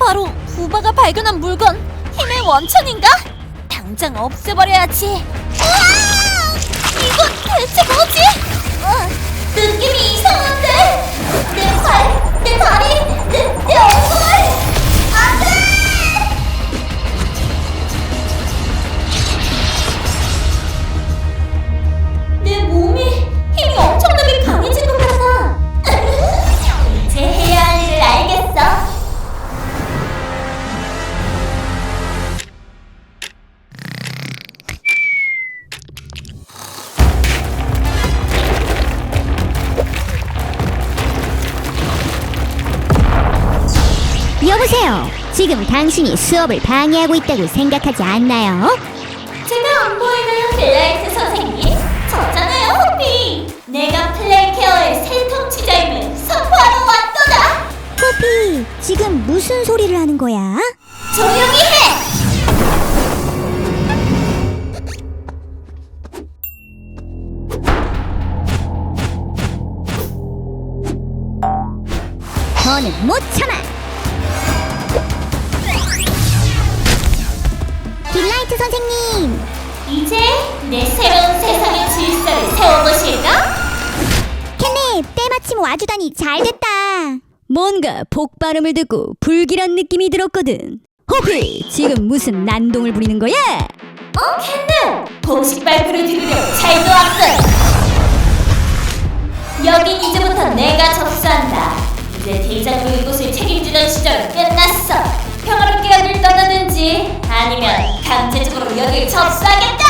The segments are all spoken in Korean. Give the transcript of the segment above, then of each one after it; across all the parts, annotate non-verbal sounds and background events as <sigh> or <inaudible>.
바로 부바가 발견한 물건 힘의 원천인가? 당장 없애버려야지. 이건 대체 뭐지? 어, 느낌이 이상한데? 내 팔, 내 다리, 내, 내 얼굴! 안 돼! 내 몸이 힘이 엄청나게 보세요. 지금 당신이 수업을 방해하고 있다고 생각하지 않나요? 제가 안 보이나요, 벨라이트 선생님? 저잖아요, 호피. 내가 플레이케어의 새 통치자임을 선포하러 왔도다. 포피, 지금 무슨 소리를 하는 거야? 뭔가 복발음을 듣고 불길한 느낌이 들었거든. 호피, 지금 무슨 난동을 부리는 거야? 어, 캔는 공식 발표를 들으려고 잘도 왔어. 여긴 이제부터 내가 접수한다. 이제 대장부 이곳을 책임지던 시절은 끝났어. 평화롭게 여길 떠나든지 아니면 강제적으로 여길 접수하겠다.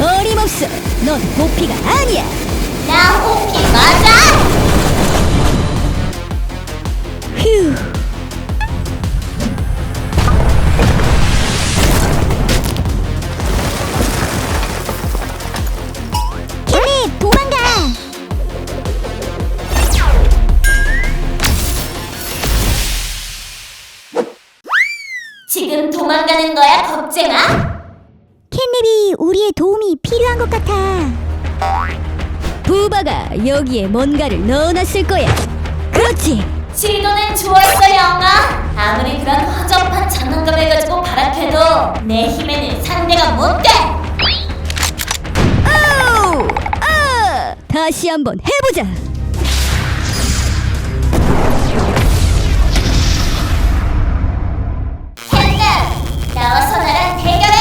어림없어. 넌 호피가 아니야. 나 호피 맞아. 휴. 캔네 도망가. 우리의 도움이 필요한 것 같아. 부바가 여기에 뭔가를 넣어놨을 거야. 그렇지. 시도는 좋았어, 영아. 아무리 그런 허접한 장난감을 가지고 바락해도 내 힘에는 상대가 못 돼. 오! 아! 다시 한번 해보자. 캔나, 나와서 나랑 대결해.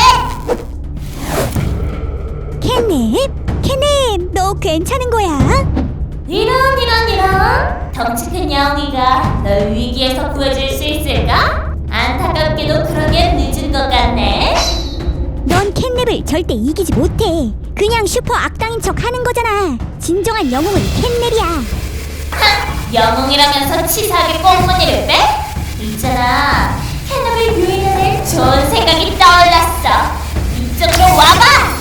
캔넵, 캔넵, 너 괜찮은 거야? 이런 이런 이런. 덩치 큰 영이가 널 위기에서 구해줄 수 있을까? 안타깝게도 그러기엔 늦은 것 같네. 넌 캔넵을 절대 이기지 못해. 그냥 슈퍼 악당인 척 하는 거잖아. 진정한 영웅은. 하, 영웅이라면서 치사하게 꽁무니를 빼? 있잖아. 캔업을 유인하는 좋은 생각이 떠올랐어. 이쪽으로 와봐.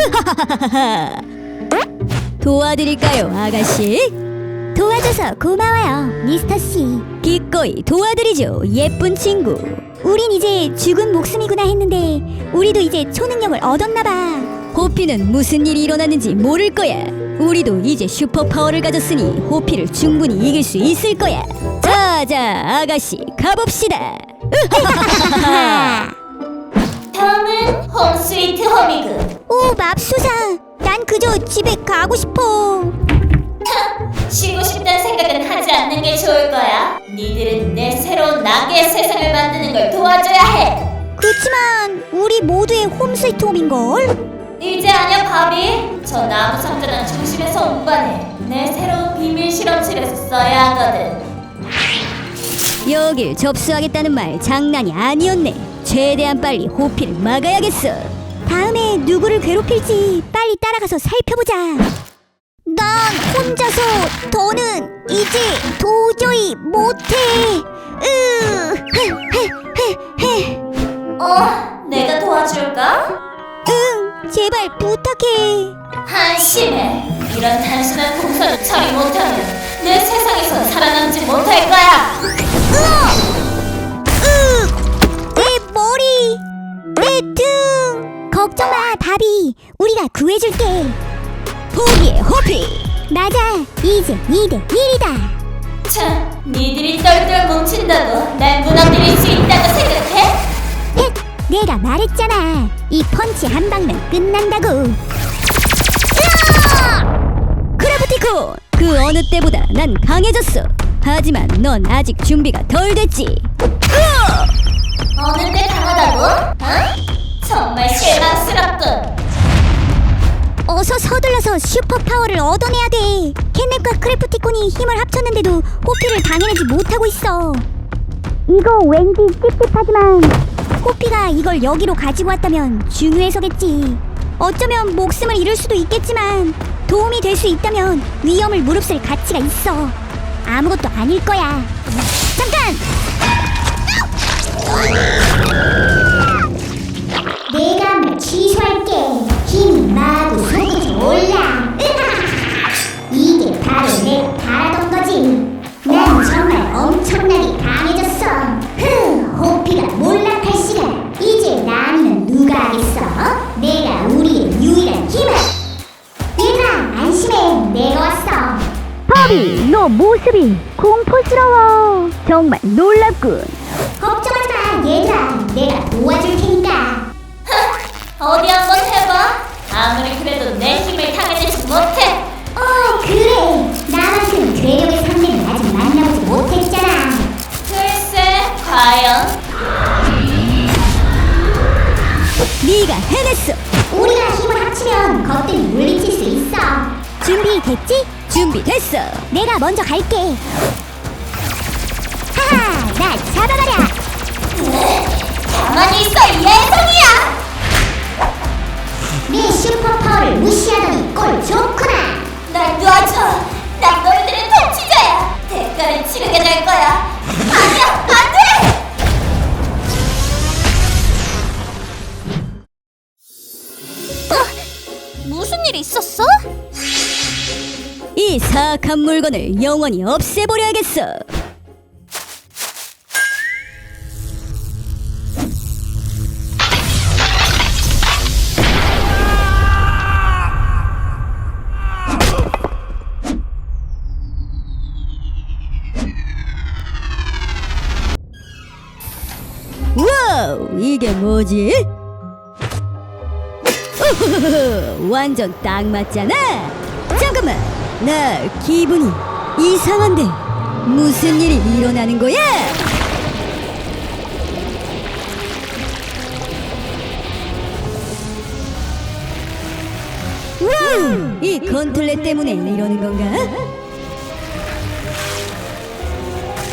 <laughs> 도와드릴까요, 아가씨? 도와줘서 고마워요, 미스터 씨. 기꺼이 도와드리죠, 예쁜 친구. 우린 이제 죽은 목숨이구나 했는데 우리도 이제 초능력을 얻었나 봐. 호피는 무슨 일이 일어났는지 모를 거야. 우리도 이제 슈퍼 파워를 가졌으니 호피를 충분히 이길 수 있을 거야. 자, 자, 아가씨, 가봅시다. <laughs> <laughs> 다음은 홈스위트 홈이군. 오 맙소사. 난 그저 집에 가고 싶어. <laughs> 쉬고 싶다는 생각은 하지 않는 게 좋을 거야. 니들은 내 새로운 낙의 세상을 만드는 걸 도와줘야 해. 그렇지만 우리 모두의 홈스위트 홈인걸? 이제 아냐 바비. 저 나무 상자는 중심에서 운반해. 내 새로운 비밀 실험실에서 써야 하거든. 여길 접수하겠다는 말 장난이 아니었네. 최대한 빨리 호피를 막아야겠어. 다음에 누구를 괴롭힐지 빨리 따라가서 살펴보자. 난 혼자서 더는 이제 도저히 못해. 으, 헤, 헤, 헤, 헤. 어, 내가 도와줄까? 응, 제발 부탁해. 한심해. 이런 단순한 공사를 처리 못하면 내 세상에서 살아남지 못할 거야. 바비. 우리가 구해줄게. 포기해 호피. 맞아, 이제 2대 1이다. 참, 니들이 똘똘 뭉친다고 날 무너뜨릴 수 있다고 생각해? 헷! 내가 말했잖아. 이 펀치 한 방면 끝난다고. 크래프티콘. 그 어느 때보다 난 강해졌어. 하지만 넌 아직 준비가 덜 됐지. 어느 때 강하다고? 어? 정말 실망스럽군. 어서 서둘러서 슈퍼 파워를 얻어내야 돼. 캔넷과 크래프티콘이 힘을 합쳤는데도 호피를 당해내지 못하고 있어. 이거 왠지 찝찝하지만 호피가 이걸 여기로 가지고 왔다면 중요해서겠지. 어쩌면 목숨을 잃을 수도 있겠지만 도움이 될 수 있다면 위험을 무릅쓸 가치가 있어. 아무것도 아닐 거야. 잠깐! 내가 뭐 취소할게. 힘이 마구 솟구쳐 올라. 이게 바로 내 바라던 거지. 난 정말 엄청나게 강해졌어. 흐, 호피가 몰락할 시간. 이제 나는 누가 하겠어? 내가 우리의 유일한 힘을. 얘들아, 안심해. 내가 왔어. 바비, 너 모습이 공포스러워. 정말 놀랍군. 걱정하지 마, 얘들아. 내가 도와 네가 해냈어. 우리가 힘을 합치면 것들이 물리칠 수 있어. 준비됐지? 준비됐어. 내가 먼저 갈게. 하하, 나 잡아가랴. 가만히 있어, 이 애송이야! 내 슈퍼 파워를 무시하더니 꼴 좋구나. 날 놔줘. 난 너희들의 통치자야. 대가를 치르게 될 거야. 이 사악한 물건을 영원히 없애버려야겠어. 이게 뭐지? 우후후후, 완전 딱 맞잖아. 잠깐만, 나 기분이 이상한데 무슨 일이 일어나는 거야? 와우, 이 건틀렛 때문에 이러는 건가?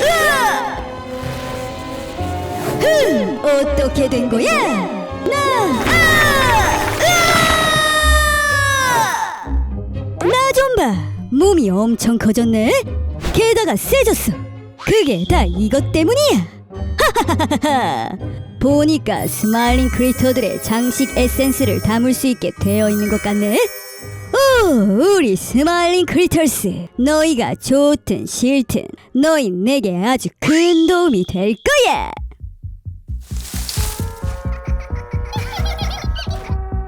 으아! 흠, 어떻게 된 거야? 나, 아! 몸이 엄청 커졌네. 게다가 세졌어. 그게 다 이것 때문이야. 하하하하. 보니까 스마일링 크리터들의 장식 에센스를 담을 수 있게 되어 있는 것 같네. 오, 우리 스마일링 크리터스. 너희가 좋든 싫든 너희 내게 아주 큰 도움이 될 거야.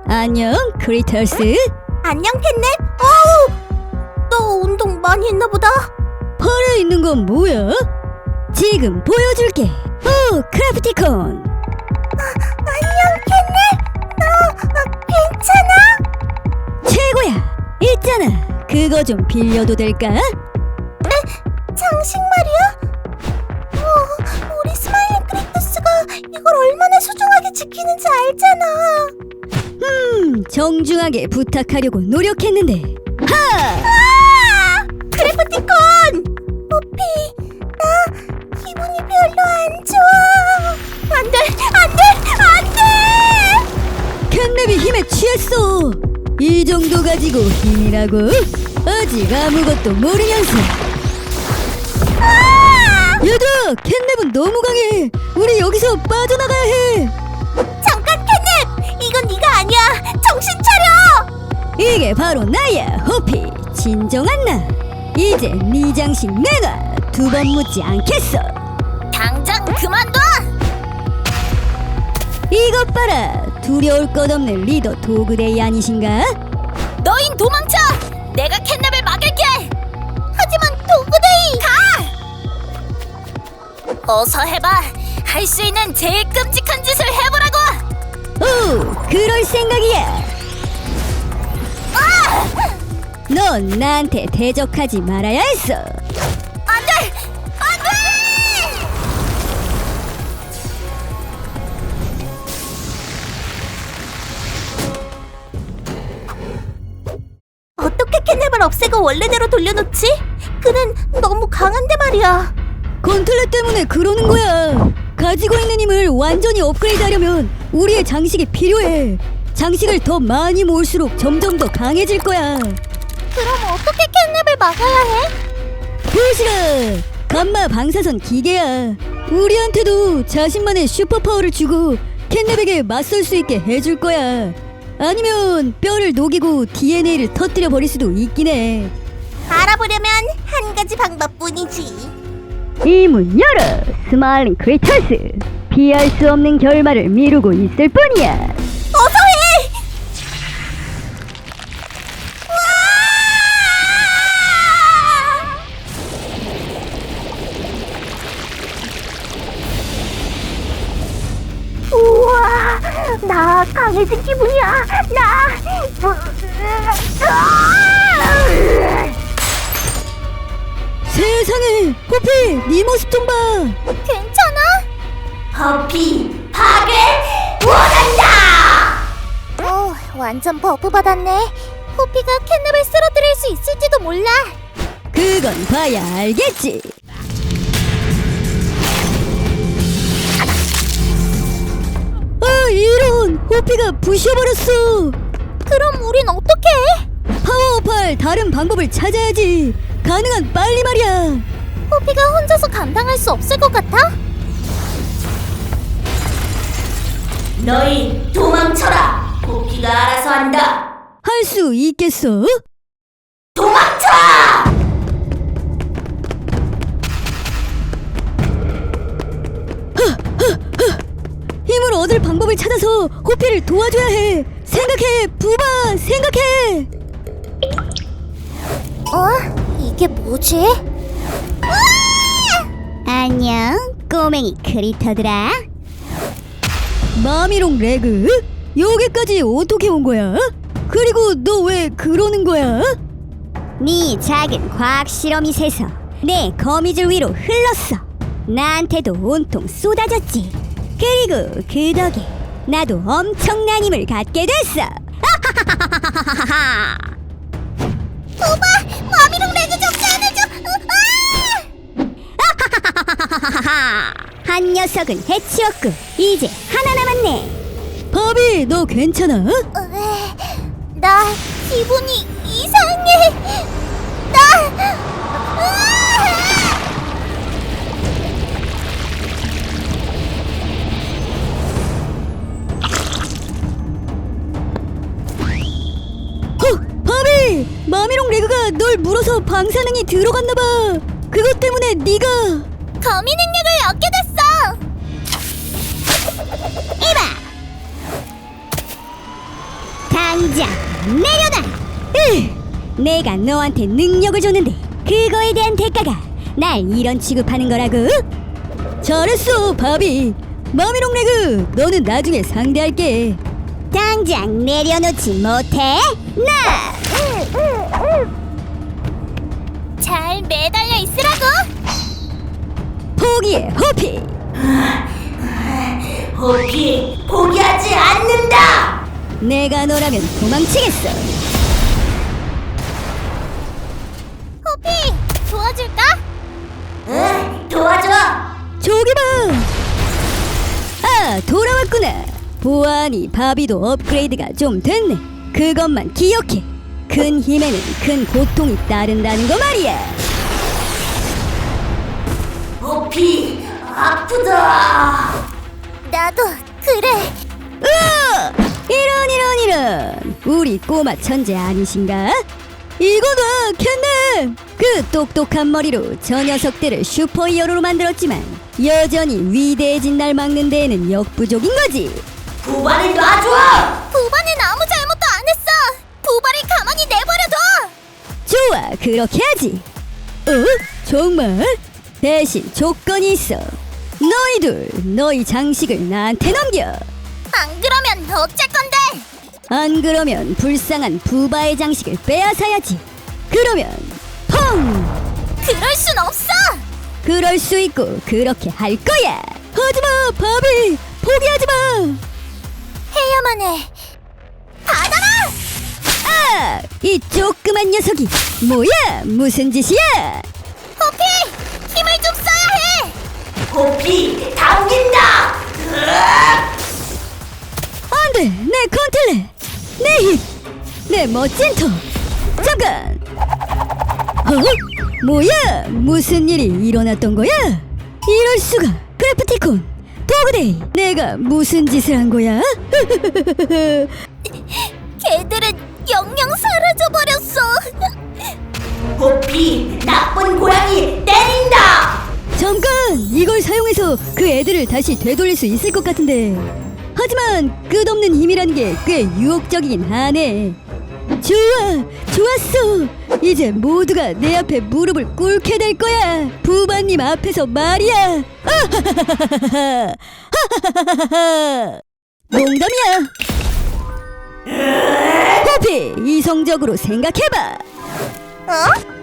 안녕, 크리터스. 안녕, 캣넷. 어우, 너 운동 많이 했나 보다. 팔에 있는 건 뭐야? 지금 보여줄게. 오, 크래프티콘. 안녕, 캣넷. 너 괜찮아? 그거 좀 빌려도 될까? 장식 말이야? 어, 우리 스마일링 크리투스가 이걸 얼마나 소중하게 지키는지 알잖아. 음, 정중하게 부탁하려고 노력했는데 아! 크래프티콘! 호피, 나 기분이 별로 안 좋아. 안 돼, 안 돼, 안 돼! 캣냅이 힘에 취했어. 이 정도 가지고 힘이라고? 아직 아무것도 모르면서. 얘들아, 캣냅은 너무 강해. 우리 여기서 빠져나가야 해. 잠깐, 캣넵! 이건 네가 아니야. 정신 차려! 이게 바로 나야, 호피. 진정한 나. 이제 네 장식 내가 두 번 묻지 않겠어. 당장 그만둬! 이것 봐라. 두려울 것 없는 리더 도그데이 아니신가? 너흰 도망쳐! 내가 캣냅을 막을게! 하지만 도그데이! 가! 어서 해봐! 할 수 있는 제일 끔찍한 짓을 해보라고! 오, 그럴 생각이야. 넌 나한테 대적하지 말아야 했어. 안 돼! 안 돼! 어떻게 캣냅을 없애고 원래대로 돌려놓지? 그는 너무 강한데 말이야. 건틀렛 때문에 그러는 거야. 가지고 있는 힘을 완전히 업그레이드하려면 우리의 장식이 필요해. 장식을 더 많이 모을수록 점점 더 강해질 거야. 그럼 어떻게 캣냅을 막아야 해? 보시라, 감마 방사선 기계야. 우리한테도 자신만의 슈퍼 파워를 주고 캣냅에게 맞설 수 있게 해줄 거야. 아니면 뼈를 녹이고 DNA를 터뜨려 버릴 수도 있긴 해. 알아보려면 한 가지 방법뿐이지. 이문 열어, 스마일링 크리터스. 피할 수 없는 결말을 미루고 있을 뿐이야. 나 강해진 기분이야. 나. 세상에, 호피, 네 모습 좀 봐. 괜찮아? 버피 파괴 원한다! 어, 완전 버프 받았네. 호피가 캣냅을 쓰러뜨릴 수 있을지도 몰라. 그건 봐야 알겠지. 이런 호피가 부셔버렸어. 그럼 우린 어떡해? 파워업할 다른 방법을 찾아야지. 가능한 빨리 말이야. 호피가 혼자서 감당할 수 없을 것 같아? 너희 도망쳐라. 호피가 알아서 한다. 할 수 있겠어? 도망 찾아서 호피를 도와줘야 해. 생각해, 부바, 생각해. 어? 이게 뭐지? 안녕, 꼬맹이 크리터들아. 마미롱 레그? 여기까지 어떻게 온 거야? 그리고 너 왜 그러는 거야? 네 작은 과학 실험이 새서 내 거미줄 위로 흘렀어. 나한테도 온통 쏟아졌지. 그리고 그 덕에 나도 엄청난 힘을 갖게 됐어. 오바! 마미롱 레그 좀 떼내줘! 아! 한 녀석은 해치웠고 이제 하나 남았네. 바비, 너 괜찮아? 으에, 나 기분이 이상해. 나 으아! 널 물어서 방사능이 들어갔나 봐. 그것 때문에 네가 거미 능력을 얻게 됐어. 이봐. 당장 내려놔. 에! 내가 너한테 능력을 줬는데 그거에 대한 대가가 날 이런 취급하는 거라고? 잘했어, 바비. 마미롱 레그, 너는 나중에 상대할게. 당장 내려놓지 못해? 나! 포기해 호피 호피 포기하지 않는다. 내가 너라면 도망치겠어 호피 도와줄까? 응 도와줘. 저기 봐! 아, 돌아왔구나. 보아하니 바비도 업그레이드가 좀 됐네. 그것만 기억해. 큰 힘에는 큰 고통이 따른다는 거 말이야. 호피 아프다. 나도 그래. 으아! 이런 이런 이런. 우리 꼬마 천재 아니신가? 이거다, 캔nem! 그 똑똑한 머리로 저 녀석들을 슈퍼히어로로 만들었지만 여전히 위대해진 날 막는 데에는 역부족인 거지. 부발을 놔줘. 부발은 아무 잘못도 안 했어. 부발을 가만히 내버려둬. 좋아, 그렇게 하지. 어? 정말? 대신 조건이 있어. 너희들, 너희 장식을 나한테 넘겨. 안 그러면 어쩔 건데? 안 그러면 불쌍한 부바의 장식을 빼앗아야지. 그러면 펑! 그럴 순 없어. 그럴 수 있고 그렇게 할 거야. 하지마, 바비, 포기하지 마. 해야만 해. 받아라. 아, 이 조그만 녀석이 뭐야? 무슨 짓이야? 힘을 좀 써야 해. 호피 당긴다. 안 돼, 내 컨텔레, 내 힘, 내 멋진 터. 잠깐. 어? 뭐야? 무슨 일이 일어났던 거야? 이럴 수가. 크래프티콘, 도그데이. 내가 무슨 짓을 한 거야? <laughs> 걔들은 영영 사라져 버렸어. 호피 나쁜 고양이 때린다. 잠깐! 이걸 사용해서 그 애들을 다시 되돌릴 수 있을 것 같은데. 하지만 끝없는 힘이라는 게 꽤 유혹적이긴 하네. 좋아! 좋았어! 이제 모두가 내 앞에 무릎을 꿇게 될 거야! 부바님 앞에서 말이야! 아하하하하 하. 하하하하하. 농담이야! 호피 이성적으로 생각해봐 어?